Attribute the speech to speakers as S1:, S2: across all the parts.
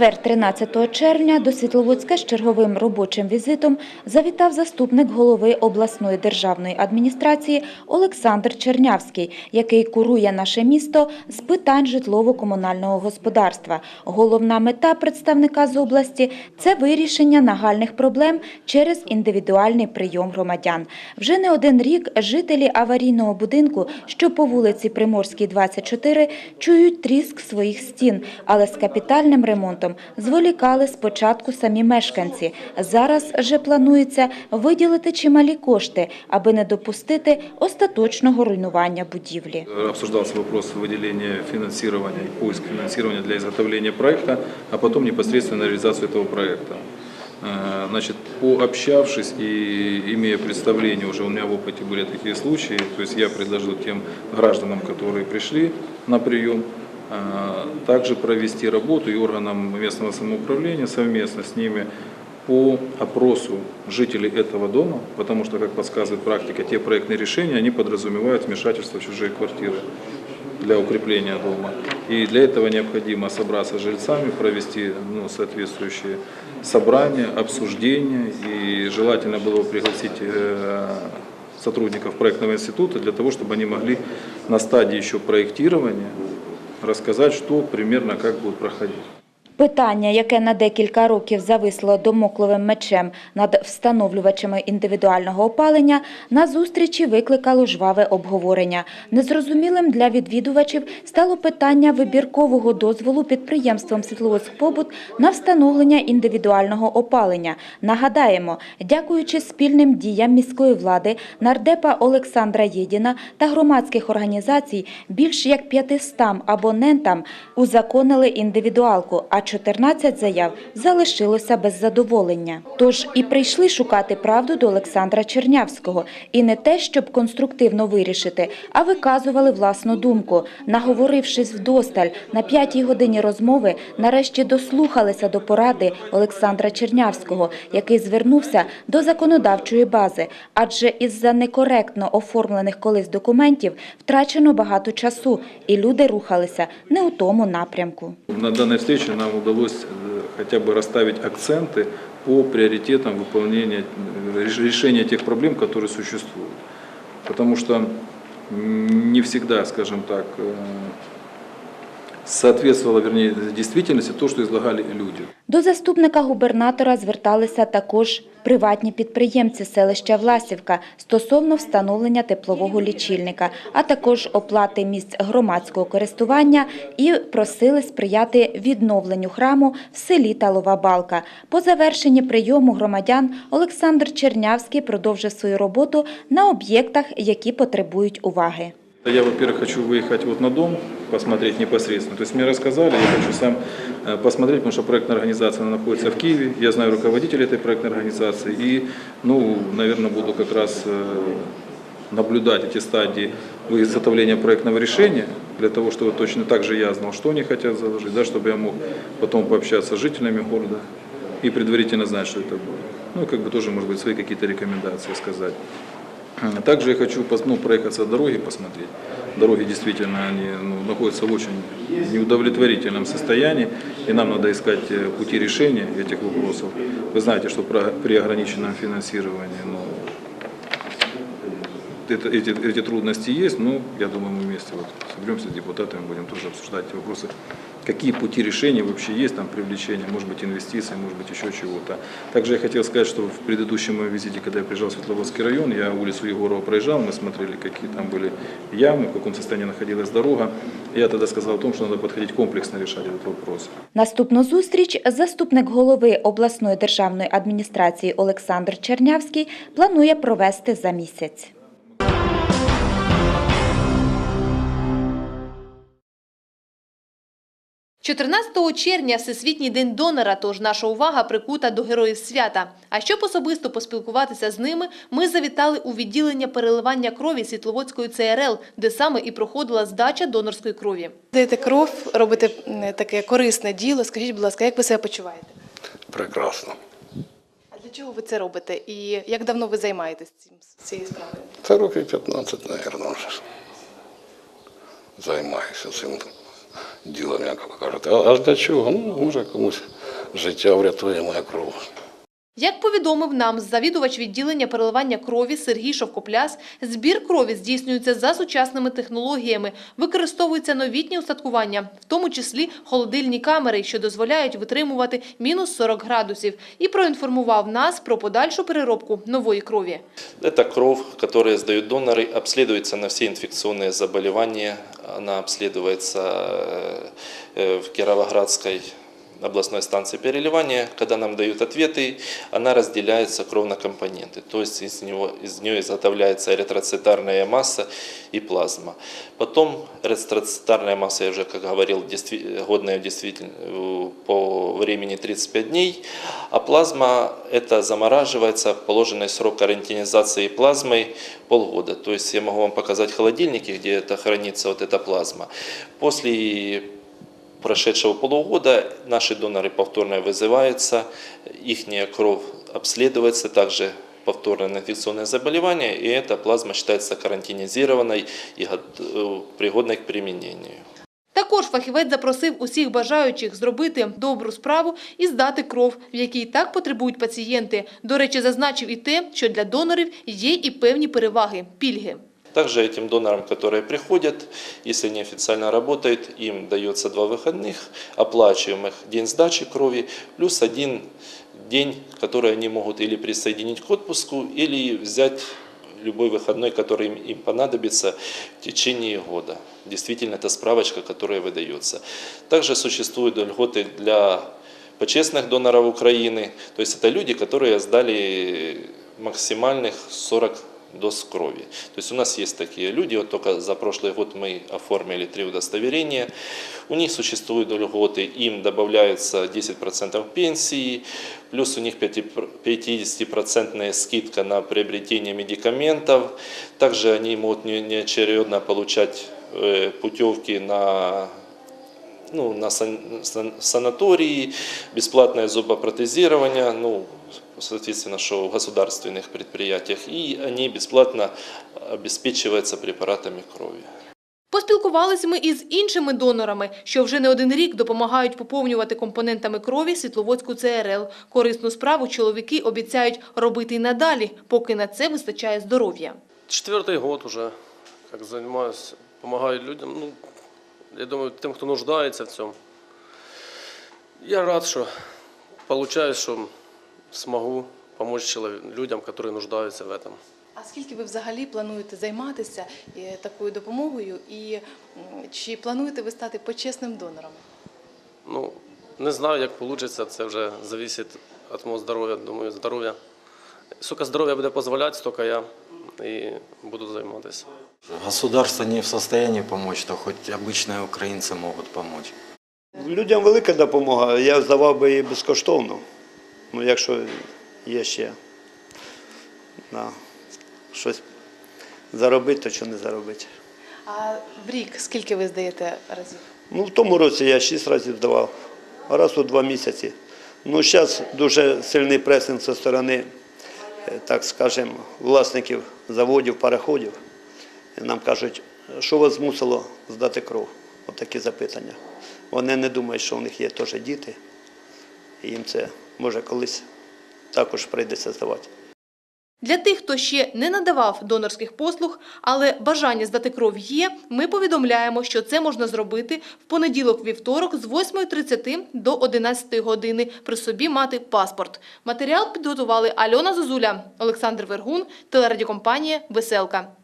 S1: четвер, 13 червня, до Світловодська з черговим робочим візитом завітав заступник голови обласної державної адміністрації Олександр Чернявський, який курує наше місто з питань житлово-комунального господарства. Головна мета представника з області – це вирішення нагальних проблем через індивідуальний прийом громадян. Вже не один рік жителі аварійного будинку, що по вулиці Приморській, 24, чують тріск своїх стін, але з капітальним ремонтом зволікали спочатку самі мешканці. Зараз же планується виділити чималі кошти, аби не допустити остаточного руйнування будівлі.
S2: Обсуждался вопрос выделения финансирования и поиск финансирования для изготовления проекта, а потом непосредственно реализацию этого проекта. Э, Значит, пообщавшись и имея представление, уже у меня в опыте были такие случаи, то есть я предложил тем гражданам, которые пришли на прием, э, также провести работу и органам местного самоуправления совместно с ними по опросу жителей этого дома, потому что, как подсказывает практика, те проектные решения, они подразумевают вмешательство в чужие квартиры для укрепления дома. И для этого необходимо собраться с жильцами, провести ну, соответствующие собрания, обсуждения, и желательно было бы пригласить э, сотрудников проектного института для того, чтобы они могли на стадии еще проектирования рассказать, что примерно как будет проходить.
S1: Питання, яке на декілька років зависло домокловим мечем над встановлювачами індивідуального опалення, на зустрічі викликало жваве обговорення. Незрозумілим для відвідувачів стало питання вибіркового дозволу підприємством «Світловодськпобут» на встановлення індивідуального опалення. Нагадаємо, дякуючи спільним діям міської влади, нардепа Олександра Єдіна та громадських організацій, більш як 500 абонентам узаконили індивідуалку, а 14 заяв залишилося без задоволення. Тож і прийшли шукати правду до Олександра Чернявського. І не те, щоб конструктивно вирішити, а виказували власну думку. Наговорившись вдосталь, на п'ятій годині розмови нарешті дослухалися до поради Олександра Чернявського, який звернувся до законодавчої бази. Адже із-за некоректно оформлених колись документів втрачено багато часу, і люди рухалися не у тому напрямку.
S2: На данной встрече нам удалось э, хотя бы расставить акценты по приоритетам выполнения, э, реш- решения тех проблем, которые существуют. Потому что м, не всегда, скажем так, э, соответствовало, вернее, действительности то, что излагали люди.
S1: До заступника губернатора зверталися також приватні підприємці селища Власівка стосовно встановлення теплового лічильника, а також оплати місць громадського користування і просили сприяти відновленню храму в селі Талова Балка. По завершенні прийому громадян Олександр Чернявський продовжив свою роботу на об'єктах, які потребують уваги.
S2: Я, во-первых, хочу выехать вот на дом, посмотреть непосредственно. То есть мне рассказали, я хочу сам э, посмотреть, потому что проектная организация она находится в Киеве. Я знаю руководителя этой проектной организации. И, ну, наверное, буду как раз э, наблюдать эти стадии изготовления проектного решения, для того, чтобы точно так же я знал, что они хотят заложить, да, чтобы я мог потом пообщаться с жителями города и предварительно знать, что это будет. Ну, как бы тоже, может быть, свои какие-то рекомендации сказать. А Также я хочу пос- ну, проехаться дороги, посмотреть. Дороги действительно они, ну, находятся в очень неудовлетворительном состоянии, и нам надо искать э, пути решения этих вопросов. Вы знаете, что про- при ограниченном финансировании ну, это- эти, эти трудности есть, но я думаю, мы вместе вот соберемся с депутатами, будем тоже обсуждать эти вопросы. Какие пути решения вообще есть, там привлечения, может быть, инвестиций, может быть, еще чего-то. Также я хотел сказать, что в предыдущем моем визите, когда я приезжал в Светловодский район, я улицу Егорова проезжал, мы смотрели, какие там были ямы, в каком состоянии находилась дорога. Я тогда сказал о том, что надо подходить комплексно решать этот вопрос.
S1: Наступну зустріч заступник голови обласної державної адміністрації Олександр Чернявський планує провести за місяць. –
S3: 14 червня – Всесвітній день донора, тож наша увага прикута до героїв свята. А щоб особисто поспілкуватися з ними, ми завітали у відділення переливання крові Світловодської ЦРЛ, де саме і проходила здача донорської крові.
S4: Даєте кров, робите таке корисне діло. Скажіть, будь ласка, як ви себе почуваєте?
S5: Прекрасно.
S4: А для чого ви це робите? І як давно ви займаєтесь цим цією справою?
S5: Це років 15, мабуть, вже займаюся цим. Діло, м'яко кажуть. Аж для чого? Ну, може комусь життя врятує моя кров.
S3: Як повідомив нам завідувач відділення переливання крові Сергій Шовкопляс, збір крові здійснюється за сучасними технологіями, використовуються новітні устаткування, в тому числі холодильні камери, що дозволяють витримувати мінус 40 градусів, і проінформував нас про подальшу переробку нової крові.
S6: Это кровь, которую сдают доноры, обследуется на все инфекционные заболевания. Она обследуется э, в Кировоградской областной станции переливания. Когда нам дают ответы, она разделяется кровь компоненты. То есть из, него, из нее изготовляется эритроцитарная масса и плазма. Потом эритроцитарная масса, я уже, как говорил, годная действительно по времени 35 дней, а плазма это замораживается, положенный срок карантинизации плазмой полгода. То есть я могу вам показать холодильники, где это хранится вот эта плазма. После прошедшего полугода наши доноры повторно вызываются, их кровь обследуется, также повторное инфекционное заболевание, и эта плазма считается карантинизированной и гот- э, пригодной к применению.
S3: Також фахівець запросив усіх бажаючих зробити добру справу і здати кров, в якій так потребують пацієнти. До речі, зазначив і те, що для донорів є і певні переваги – пільги.
S6: Также этим донорам, которые приходят, если они официально работают, им дается два выходных, оплачиваемых день сдачи крови, плюс один день, который они могут или присоединить к отпуску, или взять любой выходной, который им, им понадобится в течение года. Действительно, это справочка, которая выдается. Также существуют льготы для почестных доноров Украины. То есть это люди, которые сдали максимальных 40 доз крови. То есть у нас есть такие люди, вот только за прошлый год мы оформили три удостоверения. У них существуют льготы, им добавляются 10% пенсии, плюс у них 50% скидка на приобретение медикаментов. Также они могут не- неочередно получать э, путевки на ну, на сан- сан- санатории, бесплатное зубопротезирование, ну, соответственно, что в государственных предприятиях, и они бесплатно обеспечиваются препаратами крови.
S3: Поспілкувалися ми із іншими донорами, що вже не один рік допомагають поповнювати компонентами крові Світловодську ЦРЛ. Корисну справу чоловіки обіцяють робити й надалі, поки на це вистачає здоров'я.
S7: Четвертый год уже, как занимаюсь, помогаю людям. Ну, я думаю, тем, кто нуждается в цьому. Я рад, что получаю, что смогу помочь человек, людям, которые нуждаются в этом.
S4: А скільки ви взагалі плануєте займатися е, такою допомогою? І м, чи плануєте ви стати почесним донором?
S7: Ну, не знаю, як вийде, це вже залежить від мого здоров'я. Думаю, здоров'я. Скільки здоров'я буде дозволяти, стільки я і буду займатися.
S8: Государство не в состоянии помочь, то хоть обычные украинцы могут помочь.
S9: Людям велика допомога, я здавав би її безкоштовно. Ну, якщо є ще на щось заробити, то чого не заробити.
S4: А в рік скільки ви здаєте разів?
S9: Ну, в тому році я шість разів здавав, раз у два місяці. Ну, зараз дуже сильний пресинг зі сторони, е, так скажемо, власників заводів, пароходів. Нам кажуть, що вас змусило здати кров? Отакі запитання. Вони не думають, що у них є теж діти, і їм це може колись також прийдеться здавати.
S3: Для тих, хто ще не надавав донорських послуг, але бажання здати кров є, ми повідомляємо, що це можна зробити в понеділок-вівторок з 8.30 до 11 години, при собі мати паспорт. Матеріал підготували Альона Зозуля, Олександр Вергун, телерадіокомпанія «Веселка».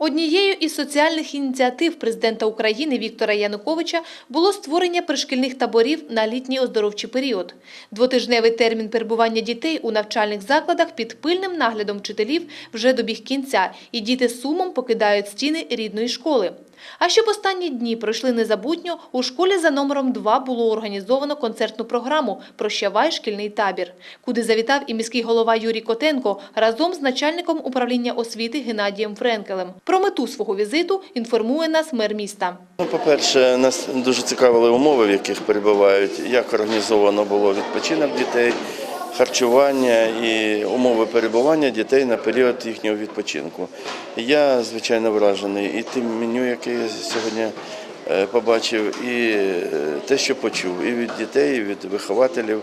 S3: Однією із соціальних ініціатив президента України Віктора Януковича було створення пришкільних таборів на літній оздоровчий період. Двотижневий термін перебування дітей у навчальних закладах під пильним наглядом вчителів вже добіг кінця, і діти з сумом покидають стіни рідної школи. А щоб останні дні пройшли незабутньо, у школі за номером 2 було організовано концертну програму «Прощавай шкільний табір», куди завітав і міський голова Юрій Котенко разом з начальником управління освіти Геннадієм Френкелем. Про мету свого візиту інформує нас мер міста.
S10: Ну, по-перше, нас дуже цікавили умови, в яких перебувають, як організовано було відпочинок дітей, харчування і умови перебування дітей на період їхнього відпочинку. Я звичайно вражений і тим меню, яке я сьогодні е, побачив, і е, те, що почув, і від дітей, і від вихователів.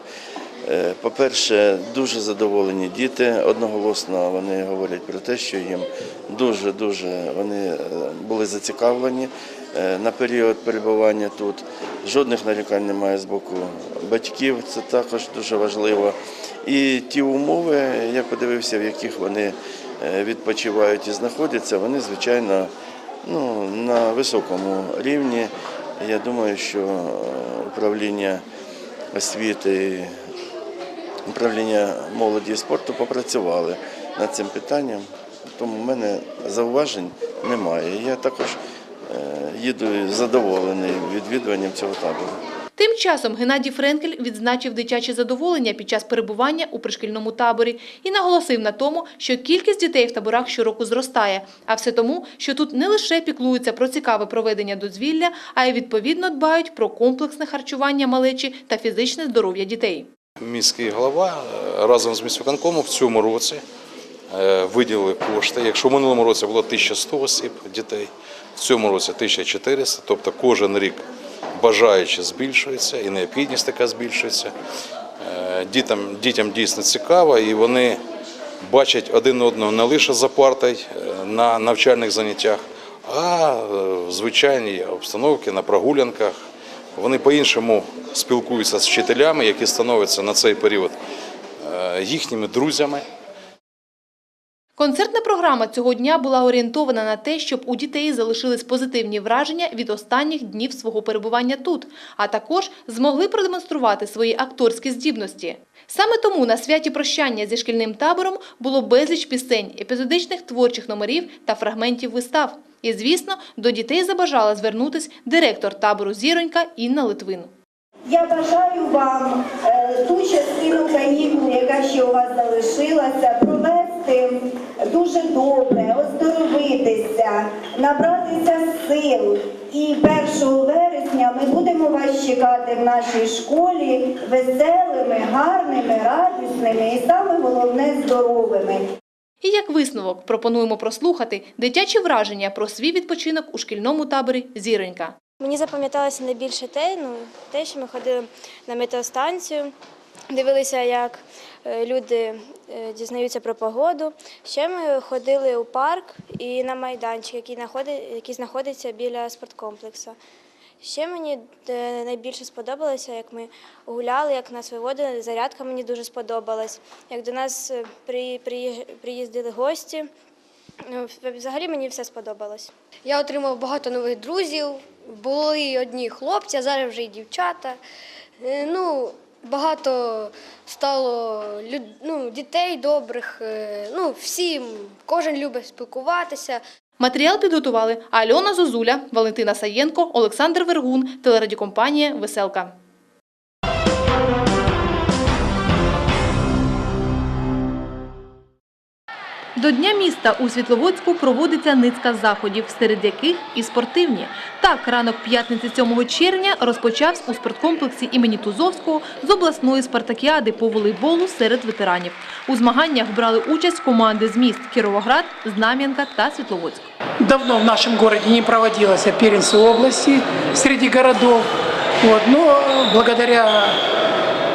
S10: Е, По-перше, дуже задоволені діти. Одноголосно вони говорять про те, що їм дуже-дуже вони е, були зацікавлені на період перебування тут. Жодних нарікань немає з боку батьків, це також дуже важливо. І ті умови, я подивився, в яких вони е, відпочивають і знаходяться, вони, звичайно, ну, на високому рівні. Я думаю, що е, управління освіти управління молоді і спорту попрацювали над цим питанням, тому в мене зауважень немає. Я також е, їду задоволений відвідуванням цього табору.
S3: Тим часом Геннадій Френкель відзначив дитяче задоволення під час перебування у пришкільному таборі і наголосив на тому, що кількість дітей в таборах щороку зростає, а все тому, що тут не лише піклуються про цікаве проведення дозвілля, а й відповідно дбають про комплексне харчування малечі та фізичне здоров'я дітей.
S2: Міський голова е, разом з міськвиконкомом в цьому році е, виділили кошти. Якщо в минулому році було 1100 осіб дітей, в цьому році 1400, тобто кожен рік бажаючи збільшується і необхідність така збільшується. Е, Дітям, дітям дійсно цікаво і вони бачать один одного не лише за партою е, на навчальних заняттях, а е, в звичайній обстановці, на прогулянках. Вони по-іншому спілкуються з вчителями, які становляться на цей період їхніми друзями.
S3: Концертна програма цього дня була орієнтована на те, щоб у дітей залишились позитивні враження від останніх днів свого перебування тут, а також змогли продемонструвати свої акторські здібності. Саме тому на святі прощання зі шкільним табором було безліч пісень, епізодичних творчих номерів та фрагментів вистав. І, звісно, до дітей забажала звернутись директор табору Зіронька Інна Литвин.
S11: Я бажаю вам е, ту частину канікул, яка ще у вас залишилася, провести дуже добре, оздоровитися, набратися сил. І 1 вересня ми будемо вас чекати в нашій школі веселими, гарними, радісними і саме головне здоровими.
S3: І як висновок пропонуємо прослухати дитячі враження про свій відпочинок у шкільному таборі Зіронька.
S12: Мені запам'яталося найбільше те, ну, те, що ми ходили на метеостанцію, дивилися, як люди е, дізнаються про погоду. Ще ми ходили у парк і на майданчик, який, знаходи- який знаходиться біля спорткомплексу. Ще мені е, найбільше сподобалося, як ми гуляли, як нас виводили. Зарядка мені дуже сподобалась. Як до нас е, при- приїздили гості. Ну, Взагалі мені все сподобалось.
S13: Я отримав багато нових друзів. Були одні хлопці, а зараз вже й дівчата. Е, Ну, багато стало ну, дітей добрих. е, Ну, всім, кожен любить спілкуватися.
S3: Матеріал підготували Альона Зозуля, Валентина Саєнко, Олександр Вергун, телерадіокомпанія Веселка. До Дня міста у Світловодську проводиться низка заходів, серед яких і спортивні. Так, ранок п'ятниці 7 червня розпочався у спорткомплексі імені Тузовського з обласної спартакіади по волейболу серед ветеранів. У змаганнях брали участь команди з міст Кіровоград, Знам'янка та Світловодськ.
S14: Давно в нашем городе не проводилось первенство области среди городов. Вот. Благодаря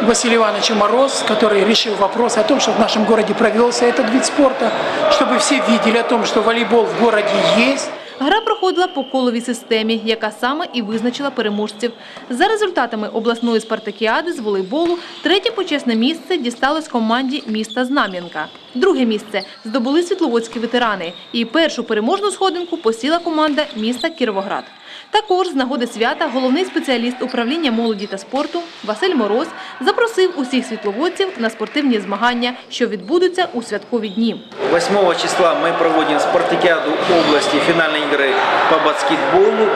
S14: Василию Ивановичу Мороз, который решил вопрос о том, чтобы в нашем городе провелся этот вид спорта, чтобы все видели о том, что волейбол в городе есть.
S3: Гра проходила по коловій системі, яка саме і визначила переможців. За результатами обласної спартакіади з волейболу третє почесне місце дісталось команді міста Знам'янка. Друге місце здобули світловодські ветерани. І першу переможну сходинку посіла команда міста Кіровоград. Також з нагоди свята головний спеціаліст управління молоді та спорту Василь Мороз запросив усіх світловодців на спортивні змагання, що відбудуться у святкові дні.
S15: 8 числа мы проводим спартакиаду области, финальные игры по баскетболу.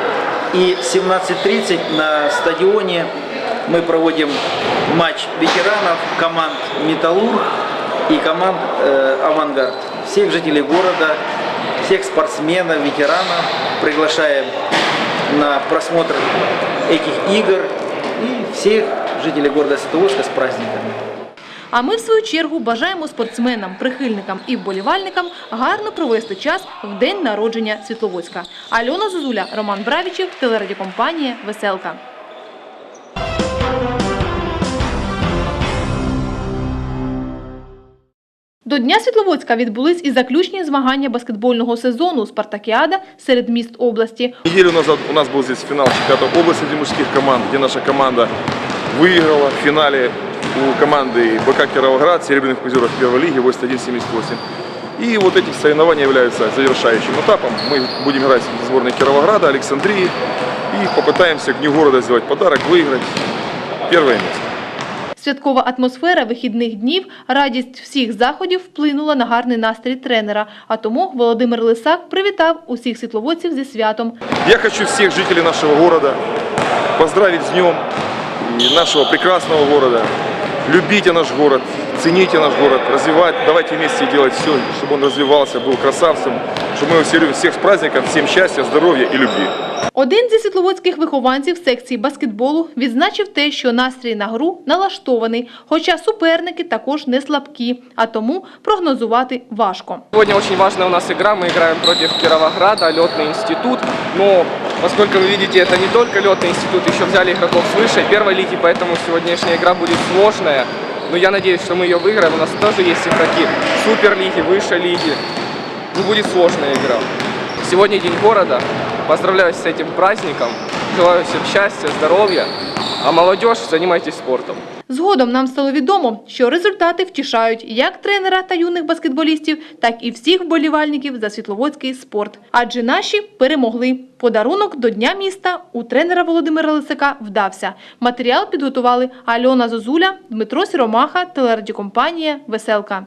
S15: И в 17.30 на стадионе мы проводим матч ветеранов команд «Металлург» и команд э, «Авангард». Всех жителей города, всех спортсменов, ветеранов приглашаем на просмотр этих игр и всех жителей города Святогорска с праздниками.
S3: А ми, в свою чергу, бажаємо спортсменам, прихильникам і вболівальникам гарно провести час в день народження Світловодська. Альона Зозуля, Роман Бравічів, телерадіокомпанія «Веселка». До Дня Світловодська відбулись і заключні змагання баскетбольного сезону «Спартакіада» серед міст області.
S16: Неделю назад у нас был здесь финал чемпионата области среди мужских команд, где наша команда выиграла в финале у команды БК Кировоград, серебряных призеров первой лиги 81-78. И вот эти соревнования являются завершающим этапом. Мы будем играть с сборной Кировограда, Александрии и попытаемся к Дню города сделать подарок, выиграть первое место.
S3: Святкова атмосфера вихідних днів, радість всіх заходів вплинула на гарний настрій тренера. А тому Володимир Лисак привітав усіх світловодців зі святом.
S16: Я хочу всех жителей нашего города поздравить с днем и нашего прекрасного города. Любите наш город, цените наш город, развивать, давайте вместе делать все, чтобы он развивался, был красавцем, чтобы мы его все любили. Всех с праздником, всем счастья, здоровья и любви.
S3: Один зі світловодських вихованців секції баскетболу відзначив те, що настрій на гру налаштований, хоча суперники також не слабкі, а тому прогнозувати важко.
S17: Сегодня очень важная у нас игра. Мы играем против Кировограда, летный институт. Но поскольку вы видите, это не только летный институт, еще взяли игроков с высшей первой лиги, поэтому сегодняшняя игра будет сложная. Но я надеюсь, что мы ее выиграем. У нас тоже есть игроки суперлиги, высшей лиги. Ну, будет сложная игра. Сегодня день города. Поздравляю с этим праздником. Желаю всем счастья, здоровья. А молодежь, занимайтесь спортом.
S3: Згодом нам стало відомо, що результати втішають як тренера та юних баскетболістів, так і всіх вболівальників за світловодський спорт. Адже наші перемогли. Подарунок до Дня міста у тренера Володимира Лисака вдався. Матеріал підготували Альона Зозуля, Дмитро Сіромаха, телерадіокомпанія «Веселка».